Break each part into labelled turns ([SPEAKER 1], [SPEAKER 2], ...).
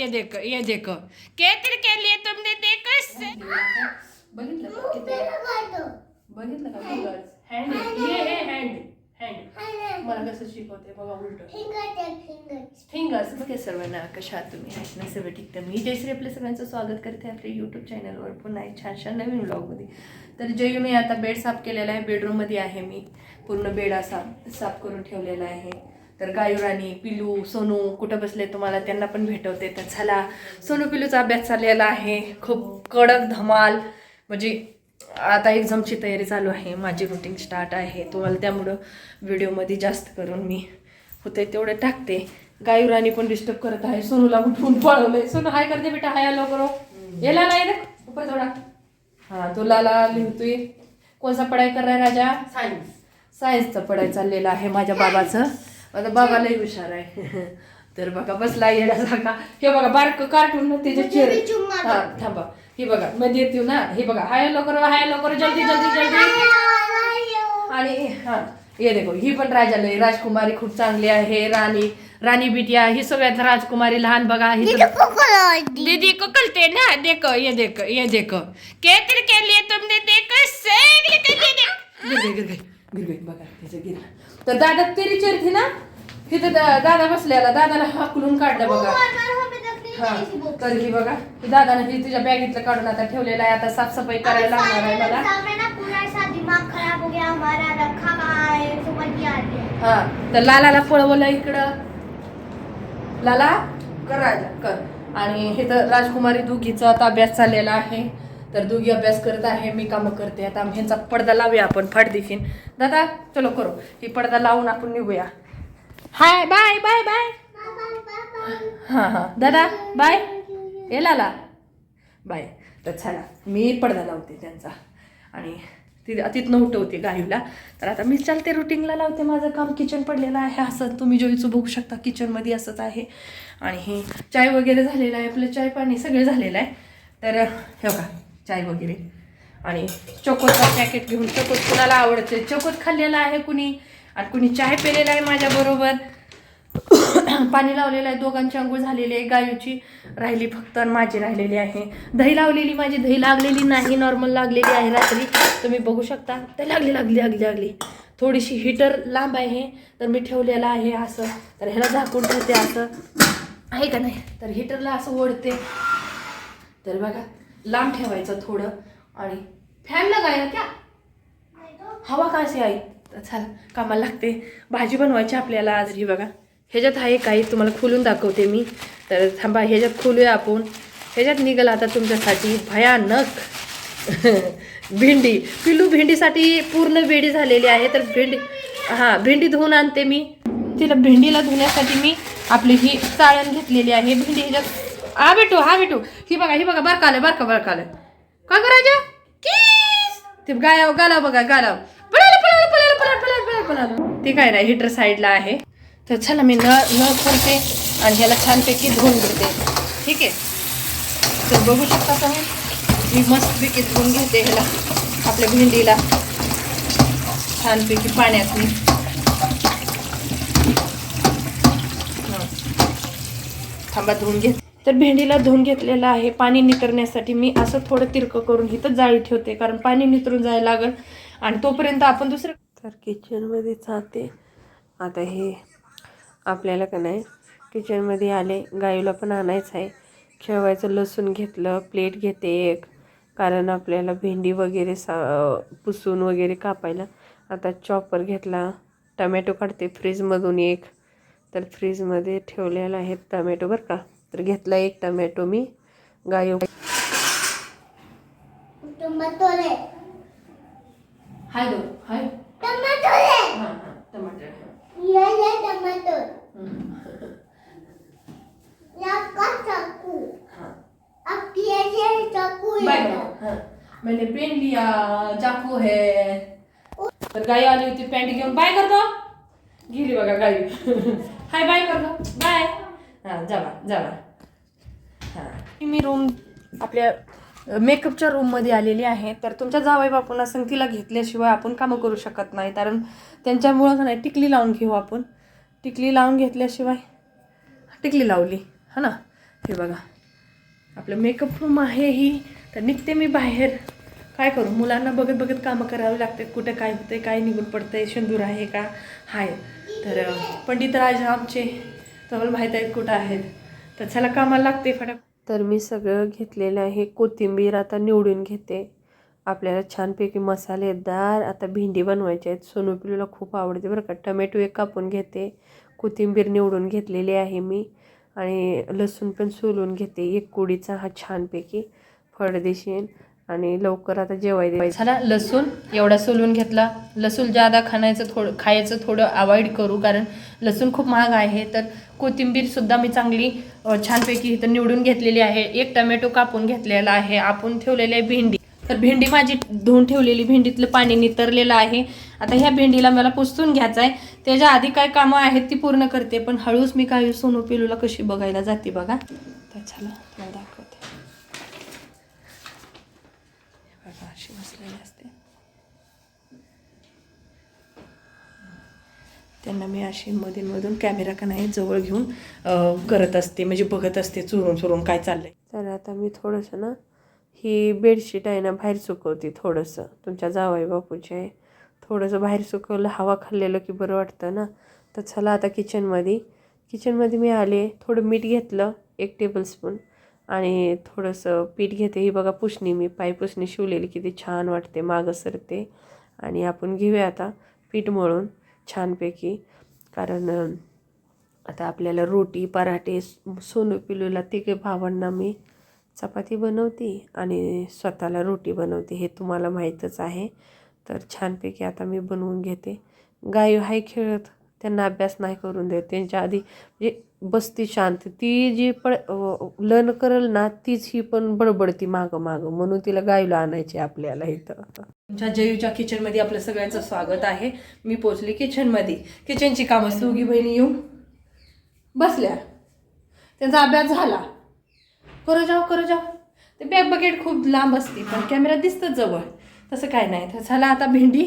[SPEAKER 1] ये देखो ये देखो। केतर के लिए तुमने देखो से- बघितलं का? किती? बघितलं का? फिंगर्स हँड हे हे हँड हँड मला कसं शिकवते बघा उलट. फिंगर्स बघे सर्वांना कशा आहात तुम्ही आहेत ना सर्व ठीक तर मी जयश्री आपल्या सगळ्यांचं स्वागत करते आपल्या यूट्यूब चॅनलवर पुन्हा एक छानशा नवीन व्लॉगमध्ये तर जयूने आता बेड साफ केलेला आहे. बेडरूममध्ये आहे मी. पूर्ण बेड असा साफ करून ठेवलेला आहे. तर गायुराणी पिलू सोनू कुठं बसले तुम्हाला? त्यांना पण भेटवते. तर चला सोनू पिलूचा अभ्यास चाललेला आहे. खूप कडक धमाल. म्हणजे आता एक्झामची तयारी चालू आहे. माझी रुटीन स्टार्ट आहे. तुम्हाला त्यामुळं व्हिडिओमध्ये जास्त करून मी होते तेवढं टाकते. गायुराणी पण डिस्टर्ब करत आहे. सोनूला उठवून पळवलंय. सोनू हाय करते बेटा. हाय आलो करो. याला नाही रे ऊपर थोडा हाँ तो लाला लिहतोय. कोणसा पढाई कर रहा है राजा? सायन्स सायन्सचं पढाई चाललेलं आहे माझ्या बाबाचं. माझा बाबा लई हुशार आहे. तर बघा बसला येण्यासारखा हे बघा बारक कार्टून त्याचे चेहरे. हा थांबा. हे बघा मध्ये येतो ना. हे बघा हाय लवकर हाय लवकर जल्दी जल्दी जल्दी. आणि हा ये देखो ही पण राजालय राजकुमारी खूप चांगली आहे राणी राणी बिटिया ही सगळ्यात राजकुमारी लहान बघा ही दीदी को कलते ना देखो ये देखो ये देखो. केतर के लिए तुमने देखो सगळे के बघा त्याचं तर दादा तेरी चेर थी ना? तिथं दा- दादा बसलेला. दादाला हाकलून काढलं बघा. हा तर ही बघा. ही दादाने ही तुझ्या बॅगेतलं काढून आता ठेवलेलं आहे. आता साफसफाई करायला लागणार आहे मला.
[SPEAKER 2] हो गया हमारा रखा कहाँ है है
[SPEAKER 1] हा तर लालाला पळवलं इकडं. लाला? कर राजा. कर. आणि हे तर राजकुमारी दोघीचा आता अभ्यास चाललेला आहे. तर दोघी अभ्यास करत आहे. मी कामं करते. आता ह्यांचा पडदा लावूया आपण. फाडदिशीन दादा चलो करू. ही पडदा लावून आपण निघूया. हाय बाय बाय बाय हां हां दादा बाय ये लाला. बाय तर चला मी पडदा लावते त्यांचा. आणि ती तिथनं उठवते गाईला तर आता मी चालते रुटीनला लावते माझं काम. किचन पडलेलं आहे असं. तुम्ही जोईचं बघू शकता. किचनमध्ये असंच आहे. आणि हे चाय वगैरे झालेलं आहे. आपलं चाय पाणी सगळं झालेलं आहे. तर हे बघा चाय वगैरे. आणि चोकोतचा पॅकेट घेऊन चोकोत कुणाला आवडते? चोकोत खाल्लेला आहे कुणी? आणि कुणी चाय पेलेला आहे माझ्याबरोबर पाणी लावलेलं आहे दोघांची आंघोळ झालेली आहे गायूची राहिली फक्त आणि माझी राहिलेली आहे. दही लावलेली माझी दही लागलेली नाही नॉर्मल लागलेली आहे रात्री. तुम्ही बघू शकता तर लागली लागली लागली लागली. थोडीशी हीटर लांब आहे तर मी ठेवलेला आहे असं. तर ह्याला झाकून ठेवते असं. आहे का नाही? तर हीटरला असं ओढते. तर बघा लांब ठेवायचं थोडं. आणि फॅन लगाया क्या? हवा कशी आहे? तर चला कामाला लागते. भाजी बनवायची आपल्याला आज ही बघा. ह्याच्यात आहे काही तुम्हाला खोलून दाखवते मी. तर थांबा ह्याच्यात खोलूया आपण. ह्याच्यात निघाल आता तुमच्यासाठी भयानक भेंडी. पिलू भेंडीसाठी पूर्ण वेडी झालेली आहे तर भेंडी हां भेंडी धुवून आणते मी. तिला भेंडीला धुण्यासाठी मी आपली ही चाळण घेतलेली आहे. भेंडी ह्याच्यात हा भेटू हा भेटू. ही बघा ही बघा बरं कालं बरं का बरं कालं का करायचं ते गायाव गालाव बघा गालाव. आपण आलो. ते काय नाही हिटर साईडला आहे. तर चला मी नळ नळ खोलते आणि ह्याला छानपैकी धुवून घेते. ठीक आहे? तर बघू शकता तुम्ही मी मस्तपैकी धुवून घेते ह्याला आपल्या भेंडीला. छानपैकी पाण्यात मी. थांबा धुवून घेत. तर भेंडीला धुवून घेतलेलं आहे. पाणी नितरण्यासाठी मी असं थोडं तिरकं करून इथं जाळी ठेवते कारण पाणी नितरून जायला लागल. आणि तोपर्यंत आपण दुसरं तर किचनमध्ये जाते. आता हे आपल्याला का नाही किचनमध्ये आले गाईला पण आणायचं आहे. खेळवायचं लसूण घेतलं प्लेट घेते एक. कारण आपल्याला भेंडी वगैरे सा पुसून वगैरे कापायला. आता चॉपर घेतला टमॅटो काढते फ्रीजमधून एक. तर फ्रीजमध्ये ठेवलेला आहे टमॅटो बरं का. तर घेतला एक टमॅटो मी. गायो
[SPEAKER 2] टमाटोले
[SPEAKER 1] हाय दो हाय
[SPEAKER 2] टमाटोले
[SPEAKER 1] हां हां टमाटर
[SPEAKER 2] ये ये टमाटो या का चाकू
[SPEAKER 1] हां
[SPEAKER 2] अब ये ये चाकू
[SPEAKER 1] बाय
[SPEAKER 2] है
[SPEAKER 1] हाँ मैंने पेन लिया चाकू है. तर गाई आली होती पॅन्ट घेऊन. बाय कर गेली बघा गाई. हाय बाय कर बाय. हां जावा जावा. हां. मी रूम आपल्या मेकअपच्या रूममध्ये आलेली आहे. तर तुमच्या जावई बापूंना संगतीला घेतल्याशिवाय आपण कामं करू शकत नाही. कारण त्यांच्यामुळं का नाही टिकली लावून घेऊ आपण. टिकली लावून घेतल्याशिवाय टिकली लावली. हा ना? हे बघा. आपलं मेकअप रूम आहे ही. तर निघते मी बाहेर. काय करू? मुलांना बघत बघत कामं करावी लागतात कुठं काय होते काय निघून पडतंय शेंदूर आहे का? हाय. तर पंडित राजा आमचे तुम्हाला माहीत आहेत कुठं आहेत. तर चला कामाला लागते फटाफट. तर मी सगळं घेतलेलं आहे. कोथिंबीर आता निवडून घेते. आपल्याला छानपैकी मसालेदार आता भेंडी बनवायची आहेत. सोनू पिलूला खूप आवडते बरं का. टमॅटो एक कापून घेते. कोथिंबीर निवडून घेतलेली आहे मी. आणि लसूण पण सोलून घेते. एक कुडीचा हा छानपैकी फळदेशीन आणि लवकर आता जेवाय झाला लसूण एवढा सोलून घेतला. लसूण जादा खाण्याचं थोडं खायचं थोडं अवॉइड करू कारण लसूण खूप महाग आहे. तर कोथिंबीरसुद्धा मी चांगली छानपैकी इथं निवडून घेतलेली आहे. एक टमॅटो कापून घेतलेला आहे. आपण ठेवलेली आहे भेंडी. तर भेंडी माझी धुवून ठेवलेली भेंडीतलं पाणी नितरलेलं आहे. आता ह्या भेंडीला मला पुसून घ्यायचं आहे त्याच्या आधी काय कामं आहेत ती पूर्ण करते पण हळूच मी काही सोनू पिलूला कशी बघायला जाते बघा. त्याच्याला दाखव तुम्हाला दाखवते हे बघा अशी बसलेली असते त्यांना मी अशी मधूनमधून कॅमेरा का नाही जवळ घेऊन करत असते. म्हणजे बघत असते चुरून चुरून काय चाललंय. तर आता मी थोडंसं ना ही बेडशीट आहे ना बाहेर सुकवते थोडंसं. तुमच्या जावाई बापूचे आहे. थोडंसं बाहेर सुकवलं हवा खाल्लेलं की बरं वाटतं ना. तर चला आता किचनमध्ये किचनमध्ये मी आले थोडं मीठ घेतलं एक टेबलस्पून आणि थोडंसं पीठ घेते. ही बघा पुसणी मी पाय पुसणी शिवलेली किती छान वाटते मागं सरते. आणि आपण घेऊया आता पीठ मळून. छानपैकी. कारण आता आपल्याला रोटी पराठे सोनू पिलूला तिघे भावांना मी चपाती बनवते आणि स्वतःला रोटी बनवते हे तुम्हाला माहीतच आहे. तर छानपैकी आता मी बनवून घेते. गायू हाय खेळत. त्यांना अभ्यास नाही करून देत. त्यांच्या आधी म्हणजे बसती शांत. ती जी पण लन करल ना तीच ही पण बडबडती मागं मागं. म्हणून तिला गायला आणायची आपल्याला इथं. तुमच्या जयूच्या किचनमध्ये आपलं सगळ्यांचं स्वागत आहे. मी पोचली किचनमध्ये किचनची कामं दोघी बहिणी येऊन बसल्या. त्यांचा अभ्यास झाला. करो जाऊ करो जाऊ. ते बॅग बकेट खूप लांब असते पण कॅमेरा दिसतं जवळ. तसं काय नाही. तर झाला आता भेंडी.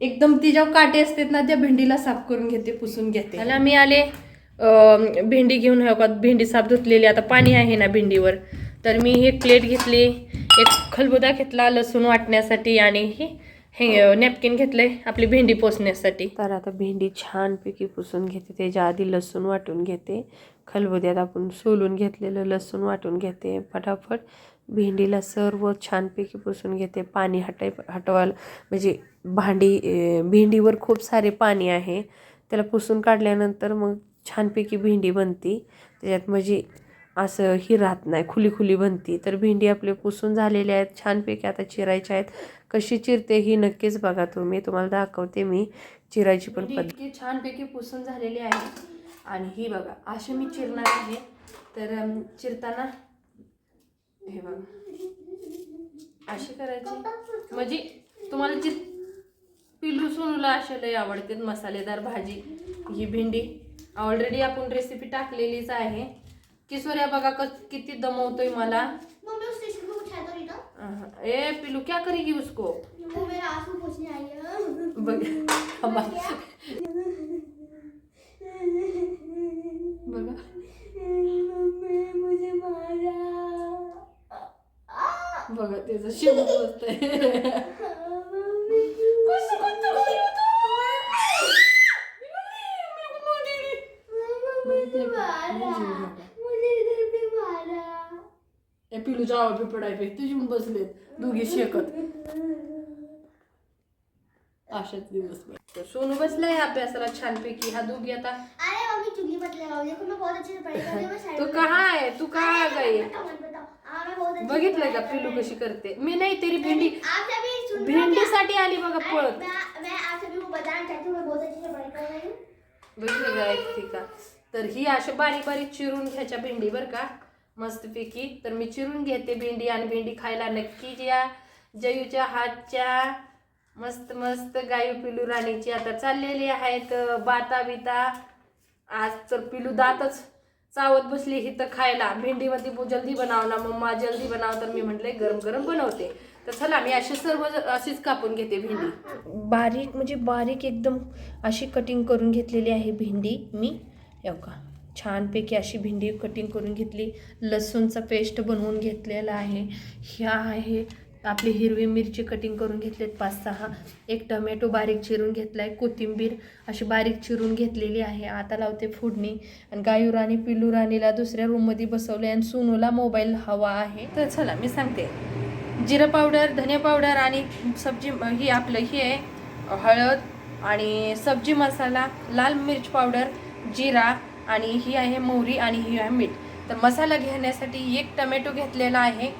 [SPEAKER 1] एकदम ती जेव्हा काटे असतात ना त्या भेंडीला साफ करून घेते पुसून घेते. त्याला मी आले. भेंडी घेऊन हवं का भेंडी साफ धुतलेली आता पाणी आहे ना भेंडीवर. तर मी एक प्लेट घेतली एक खलबुदा घेतला लसूण वाटण्यासाठी आणि हे नॅपकिन घेतले आपली भेंडी पोचण्यासाठी तर आता भेंडी छानपैकी पुसून घेते त्याच्या आधी लसूण वाटून घेते. खलबुद्यात आपण सोलून घेतलेलं लसूण वाटून घेते फटाफट. भेंडीला सर्व छानपैकी पुसून घेते पाणी हटाय हटवायला म्हणजे भांडी भेंडीवर खूप सारे पाणी आहे. त्याला पुसून काढल्यानंतर मग छानपैकी भेंडी बनती. त्याच्यात म्हणजे असं ही राहत नाही खुली खुली बनती. तर भेंडी आपले पुसून झालेले आहेत छानपैकी आता चिरायच्या आहेत. कशी चिरते ही नक्कीच बघा तुम्ही. तुम्हाला दाखवते मी चिरायची पण पद्धत छानपैकी पुसून झालेली आहे. आणि ही बघा अशी मी चिरणार आहे. तर चिरताना हे बघा. अशी करायची. म्हणजे तुम्हाला जी पिल्लू सोनूला असे लय आवडते मसालेदार भाजी. ही भेंडी ऑलरेडी आपण रेसिपी टाकलेलीच आहे. किशोर्या बघा क किती दमवतोय मला.
[SPEAKER 2] मम्मी उस स्टेशन को उठा दो रीता
[SPEAKER 1] अहं. ए पिल्लू क्या करेगी उसको?
[SPEAKER 2] वो मेरा आंसू पोंछने आई है.
[SPEAKER 1] बघ थांबा. बघा.
[SPEAKER 2] मम्मी मुझे मारा.
[SPEAKER 1] बघा त्याचं शिव बसतंय
[SPEAKER 2] मम्मी मुझे मारा मुझे इधर पे मारा
[SPEAKER 1] या पिलूच्या आवड पिपडाय पे तुझी बसलेत दोघी शेकत. अशाच दिवस तर सोनू बसलाय अभ्यासाला छानपैकी. हा दोघी आता
[SPEAKER 2] अरे मम्मी चुगली मत लगाओ देखो मैं बहुत अच्छे से पढ़ाई कर रही हूँ मैं साइड
[SPEAKER 1] तू कहा आहे तू कहा आ गई
[SPEAKER 2] बताओ मत बताओ हाँ मैं बहुत अच्छे से
[SPEAKER 1] बघितलंय का पिलू कशी करते? मी नाही तरी भेंडी।
[SPEAKER 2] आप सभी सुन रहे हो क्या?
[SPEAKER 1] भेंडीसाठी आली बघा
[SPEAKER 2] अरे,
[SPEAKER 1] पळत.
[SPEAKER 2] मैं मैं आप सभी को बताना चाहती हूँ मैं बहुत अच्छे से पढ़ाई कर रही हूँ
[SPEAKER 1] बघितलं का? ऐकते का? तर ही अशा बारीक बारीक चिरून घ्यायच्या भेंडी बरं का. मस्तपैकी. तर मी चिरून घेते भेंडी आणि भेंडी खायला नक्कीच या जयूच्या हातच्या मस्त मस्त गायू पिलू राणीची आता चाललेली आहेत बाता बिता. आज तर पिलू दातच चावत बसली ही तर खायला. भेंडीमध्ये जल्दी बनाव ना मम्मा जल्दी बनाव. तर मी म्हटले गरम गरम बनवते. तर चला मी अशी सर्व अशीच कापून घेते भेंडी. बारीक म्हणजे बारीक एकदम अशी कटिंग करून घेतलेली आहे भेंडी मी. येऊ का छानपैकी अशी भेंडी कटिंग करून घेतली. लसूणचा पेस्ट बनवून घेतलेला आहे. ह्या आहे आपली हिरवी मिरची कटिंग करून घेतलेत पाच सहा. एक टमॅटो बारीक चिरून घेतला आहे कोथिंबीर अशी बारीक चिरून घेतलेली आहे. आता लावते फोडणी. आणि गायूर आणि पिल्लू राणीला दुसऱ्या रूममध्ये बसवले आणि सोनूला मोबाईल हवा आहे. तर चला मी सांगते. जिरं पावडर धने पावडर आणि सब्जी ही आपलं ही आहे हळद आणि सब्जी मसाला लाल मिरच पावडर जिरा आणि ही आहे मोहरी आणि ही आहे मीठ. तर मसाला घेण्यासाठी एक टमॅटो घेतलेला आहे.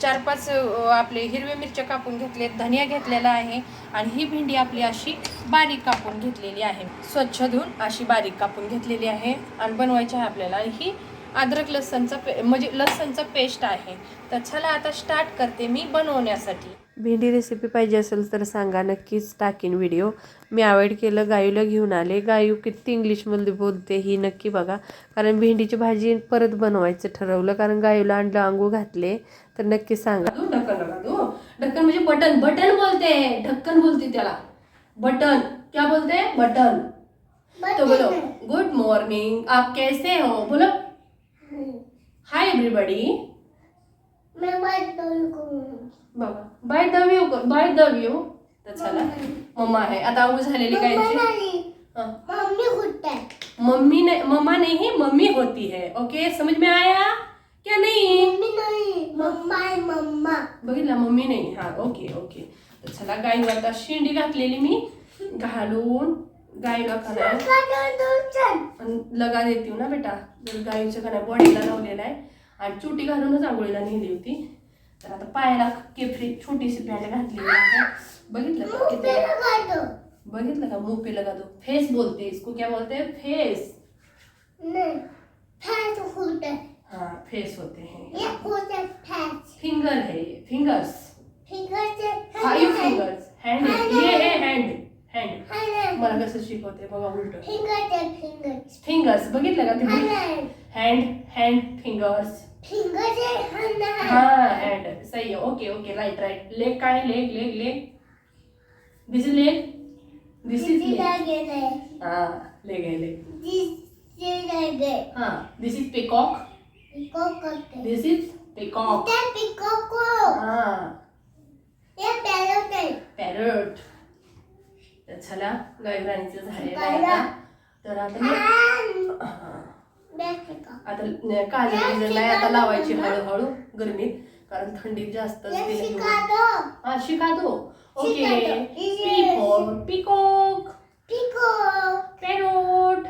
[SPEAKER 1] चार पाच आपले हिरवे मिरच्या कापून घेतले धनिया घेतलेला आहे आणि ही भेंडी आपली अशी बारीक कापून घेतलेली आहे. स्वच्छ धुवून अशी बारीक कापून घेतलेली आहे आणि बनवायची आहे आपल्याला आणि ही अद्रक लसणचा पे म्हणजे लसणचा पेस्ट आहे. तर चला आता स्टार्ट करते मी बनवण्यासाठी.
[SPEAKER 3] भेंडी रेसिपी पाहिजे असेल तर सांगा. नक्कीच टाकीन व्हिडिओ मी अवॉइड केलं. गायूला घेऊन आले. गायू किती इंग्लिशमध्ये बोलते ही नक्की बघा. कारण भेंडीची भाजी परत बनवायचं ठरवलं. कारण गायूला अंडलं आंघोळ घातले. तर नक्की सांगा.
[SPEAKER 1] दो ढक्कन म्हणजे बटन. बटन बोलते. ढक्कन बोलते त्याला. बटन. क्या बोलते? हैं बटन. तो बोलो गुड मॉर्निंग आप कैसे हो? बोलो. हाय एवरीबॉडी
[SPEAKER 2] मैं
[SPEAKER 1] by the view by the view तर चला. मम्मा. आहे. आता आंघोळ झालेली काय? हाँ.
[SPEAKER 2] मम्मी है
[SPEAKER 1] मम्मी ने मम्मा नहीं मम्मी होती है. ओके समझ में आया? क्या नहीं?
[SPEAKER 2] मम्मी नहीं. मम्मा है मम्मा.
[SPEAKER 1] बघितला मम्मी नाही. हा ओके ओके. तर चला गाई आता शेंडी घातलेली मी. घालून गाईला खाणार लगा देते हो ना बेटा. गाईच्या खाण्या बॉडीला लावलेला आहे. आणि चुटी घालूनच आंघोळीला नेली होती. तर आता पायाला केफरी छोटीशी पॅन्ट घातली बघितलं का? किती? बघितलं का? लगा दो फेस बोलते. इसको क्या बोलते? हैं फेस
[SPEAKER 2] फेस होते हाँ
[SPEAKER 1] फेस होते हैं.
[SPEAKER 2] ये है फैस.
[SPEAKER 1] फिंगर है. ये fingers
[SPEAKER 2] fingers
[SPEAKER 1] five fingers hand ये है हैंड हैंड मला कसं शिकवते? बघा उलट.
[SPEAKER 2] फिंगर से फिंगर
[SPEAKER 1] फिंगर्स बघितलं का तुम्ही?
[SPEAKER 2] हैंड
[SPEAKER 1] हँड फिंगर्स हा हँड सही आहे. Okay okay right right leg काय? Leg leg leg this is leg this is leg हा लेग आहे लेग हा this is peacock this is peacock
[SPEAKER 2] इधर पिको को
[SPEAKER 1] हा.
[SPEAKER 2] ये पैरोट
[SPEAKER 1] पॅरट तर चला गायराणीचं झालेलं आहे आता तर आता हा. आता नाही आता लावायची हळूहळू गरमीत कारण थंडीत जास्त
[SPEAKER 2] ये सिखा दो
[SPEAKER 1] हा शिका दो ओके पिकॉक.
[SPEAKER 2] पिको
[SPEAKER 1] पैरोट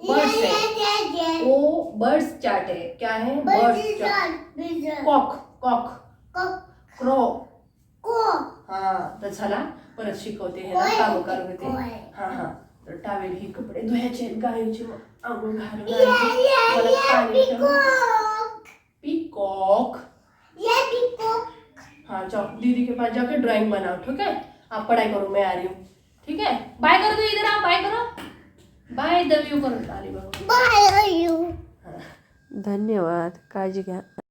[SPEAKER 1] बर्ड्स है वो बर्ड्स चार्ट है क्या है? Birds chart cock. Cock. Crow हा तर चला परत शिकवते हे काम. हा हा. तर टावेल ही कपडे धुयाचे गायीचे आंघोळ घालून पाणी पीकॉक. हाँ जाओ दीदी के पास जाके ड्राइंग बनाओ ठीक है आप पढ़ाई करो मैं आ रही हूँ. ठीक है बाय करो तो इधर आप बाय करो. बाय द व्यू करो बघा
[SPEAKER 2] बाय यू.
[SPEAKER 3] धन्यवाद. काळजी घ्या.